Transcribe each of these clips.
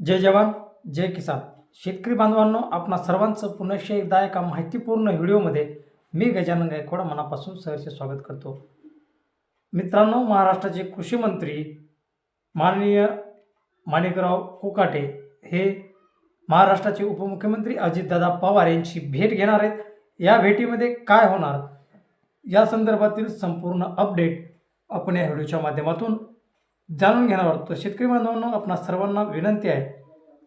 जय जवान जय किसान. शेतकरी बांधवांनो आपणा सर्वांचं पुनश्च एकदा एका माहितीपूर्ण व्हिडिओमध्ये मी गजानन गायकवाड मनापासून सहर्ष स्वागत करतो. मित्रांनो महाराष्ट्राचे कृषी मंत्री माननीय माणिकराव कोकाटे हे महाराष्ट्राचे उपमुख्यमंत्री अजितदादा पवार यांची भेट घेणार आहेत. या भेटीमध्ये काय होणार? या संदर्भातील संपूर्ण अपडेट आपण या व्हिडिओच्या माध्यमातून जाणून घेणार आहोत. तर शेतकरी बांधवांनो आपणा सर्वांना विनंती आहे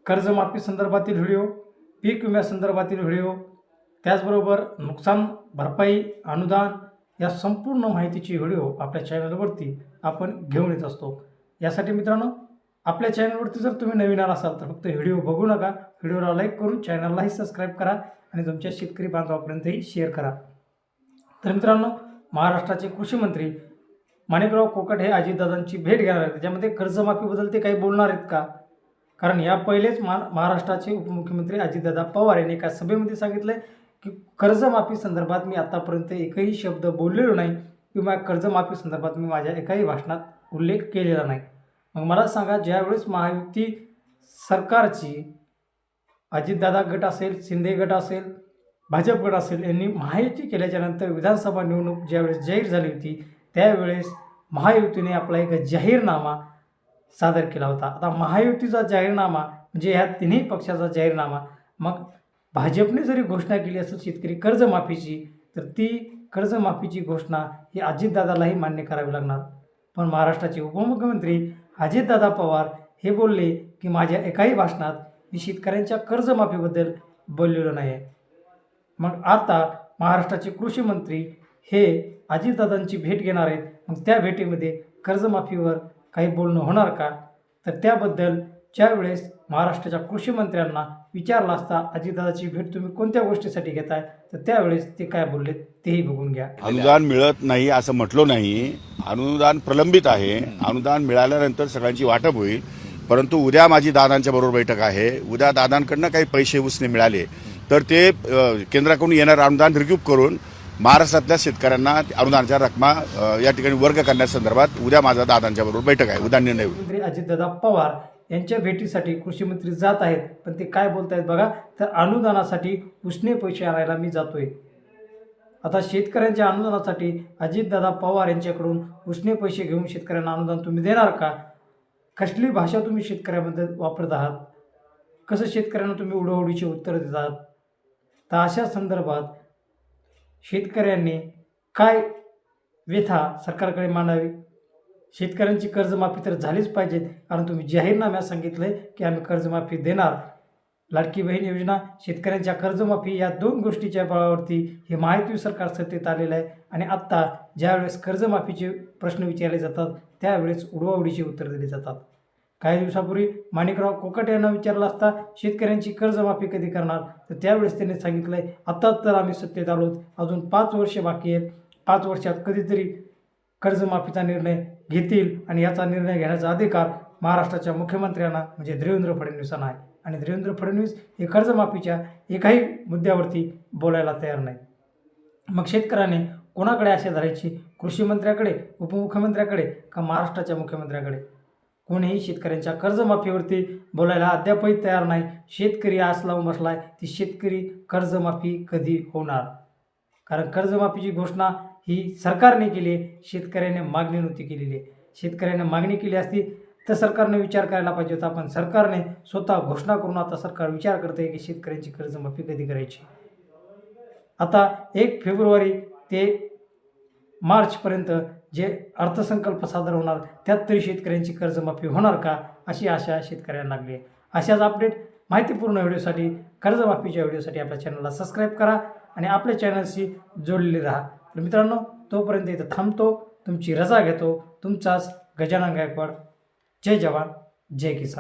कर्जमाफी संदर्भातील व्हिडिओ पीक विम्यासंदर्भातील व्हिडिओ त्याचबरोबर नुकसान भरपाई अनुदान या संपूर्ण माहितीची व्हिडिओ आपल्या चॅनलवरती आपण घेऊन येत असतो. यासाठी मित्रांनो आपल्या चॅनलवरती जर तुम्ही नवीन आला असाल तर फक्त व्हिडिओ बघू नका. व्हिडिओला लाईक करून चॅनललाही सबस्क्राईब करा आणि तुमच्या शेतकरी बांधवापर्यंतही शेअर करा. तर मित्रांनो महाराष्ट्राचे कृषी मंत्री माणिकराव कोकट हे अजितदादांची भेट घेणार आहेत. त्याच्यामध्ये कर्जमाफीबद्दल ते काही बोलणार आहेत का? कारण या पहिलेच मा महाराष्ट्राचे उपमुख्यमंत्री अजितदादा पवार यांनी एका सभेमध्ये सांगितलं की कर्जमाफी संदर्भात मी आत्तापर्यंत एकही शब्द बोललेलो नाही किंवा कर्जमाफी संदर्भात मी माझ्या एकाही भाषणात उल्लेख केलेला नाही. मग मला सांगा ज्यावेळेस महायुती सरकारची अजितदादा गट असेल शिंदे गट असेल भाजप गट असेल यांनी महायुती केल्याच्यानंतर विधानसभा निवडणूक ज्यावेळेस जाहीर झाली होती त्यावेळेस महायुतीने आपला एक जाहीरनामा सादर केला होता. आता महायुतीचा जाहीरनामा म्हणजे ह्या तिन्ही पक्षाचा जाहीरनामा. मग भाजपने जरी घोषणा केली असेल शेतकरी कर्जमाफीची तर ती कर्जमाफीची घोषणा ही अजितदादालाही मान्य करावी लागणार. पण महाराष्ट्राचे उपमुख्यमंत्री अजितदादा पवार हे बोलले की माझ्या एकाही भाषणात मी शेतकऱ्यांच्या कर्जमाफीबद्दल बोललेलो नाही आहे मग आता महाराष्ट्राचे कृषी मंत्री हे अजितदादांची भेट घेणार आहेत. मग त्या भेटीमध्ये कर्जमाफीवर काही बोलणं होणार का? तर त्याबद्दल ज्यावेळेस महाराष्ट्राच्या कृषी मंत्र्यांना असता अजितदादाची भेट तुम्ही कोणत्या गोष्टीसाठी घेताय? तर त्यावेळेस ते काय बोलले तेही बघून घ्या. अनुदान मिळत नाही असं म्हटलो नाही. अनुदान प्रलंबित आहे. अनुदान मिळाल्यानंतर सगळ्यांची वाटप होईल. परंतु उद्या माझी दादांच्या बरोबर बैठक आहे. उद्या दादांकडनं काही पैसे उसने मिळाले. तर ते केंद्राकडून येणारं अनुदान रिक्यूब करून महाराष्ट्रातल्या शेतकऱ्यांना अनुदानाच्या रकमा या ठिकाणी वर्ग करण्यासंदर्भात उद्या माझा दादांच्या बरोबर बैठक आहे. उद्या निर्णय होईल. मंत्री अजितदादा पवार यांच्या भेटीसाठी कृषी मंत्री जात आहेत पण ते काय बोलत आहेत बघा. तर अनुदानासाठी उसने पैसे आणायला मी जातोय. आता शेतकऱ्यांच्या अनुदानासाठी अजितदादा पवार यांच्याकडून उसने पैसे घेऊन शेतकऱ्यांना अनुदान तुम्ही देणार का? कसली भाषा तुम्ही शेतकऱ्यामध्ये वापरत आहात? कसं शेतकऱ्यांना तुम्ही उडवडीचे उत्तर देतात? तर अशा संदर्भात शेतकऱ्यांनी काय व्यथा सरकारकडे मांडावी? शेतकऱ्यांची कर्जमाफी तर झालीच पाहिजे कारण तुम्ही जाहीरनाम्यात सांगितलं आहे की आम्ही कर्जमाफी देणार. लाडकी बहीण योजना शेतकऱ्यांच्या कर्जमाफी या दोन गोष्टीच्या बळावरती हे महायुती सरकार सत्तेत आलेलं आहे. आणि आत्ता ज्यावेळेस कर्जमाफीचे प्रश्न विचारले जातात त्यावेळेस उडवाउडीची उत्तर दिली जातात. काही दिवसापूर्वी माणिकराव कोकट यांना विचारलं असता शेतकऱ्यांची कर्जमाफी कधी करणार? तर त्यावेळेस त्यांनी सांगितलं आहे आत्ताच तर आम्ही सत्तेत आलोत. अजून पाच वर्ष बाकी आहेत. पाच वर्षात कधीतरी कर्जमाफीचा निर्णय घेतील आणि याचा निर्णय घेण्याचा अधिकार महाराष्ट्राच्या मुख्यमंत्र्यांना म्हणजे देवेंद्र फडणवीसांना आहे. आणि देवेंद्र फडणवीस हे कर्जमाफीच्या एकाही मुद्द्यावरती बोलायला तयार नाही मग शेतकऱ्याने कोणाकडे आशा धरायची? कृषी मंत्र्याकडे उपमुख्यमंत्र्याकडे का महाराष्ट्राच्या मुख्यमंत्र्याकडे? कोणीही शेतकऱ्यांच्या कर्जमाफीवरती बोलायला अद्यापही तयार नाही. शेतकरी आस लावून बसलाय ती शेतकरी कर्जमाफी कधी होणार? कारण कर्जमाफीची घोषणा ही सरकारने केली आहे शेतकऱ्याने मागणी नव्हती केलेली आहे. शेतकऱ्याने मागणी केली असती तर सरकारने विचार करायला पाहिजे होता पण सरकारने स्वतः घोषणा करून आता सरकार विचार करते की शेतकऱ्यांची कर्जमाफी कधी करायची? आता एक फेब्रुवारी ते मार्चपर्यंत जे अर्थसंकल्प सादर होणार त्यात तरी शेतकऱ्यांची कर्जमाफी होणार का? अशी आशा शेतकऱ्यांना लागली आहे. अशाच अपडेट माहितीपूर्ण व्हिडिओसाठी कर्जमाफीच्या व्हिडिओसाठी आपल्या चॅनलला सबस्क्राईब करा आणि आपल्या चॅनलशी जोडलेले राहा. तर मित्रांनो तोपर्यंत इथं थांबतो. तुमची रजा घेतो. तुमचाच गजानन गायकवाड. जय जवान. जय किसान.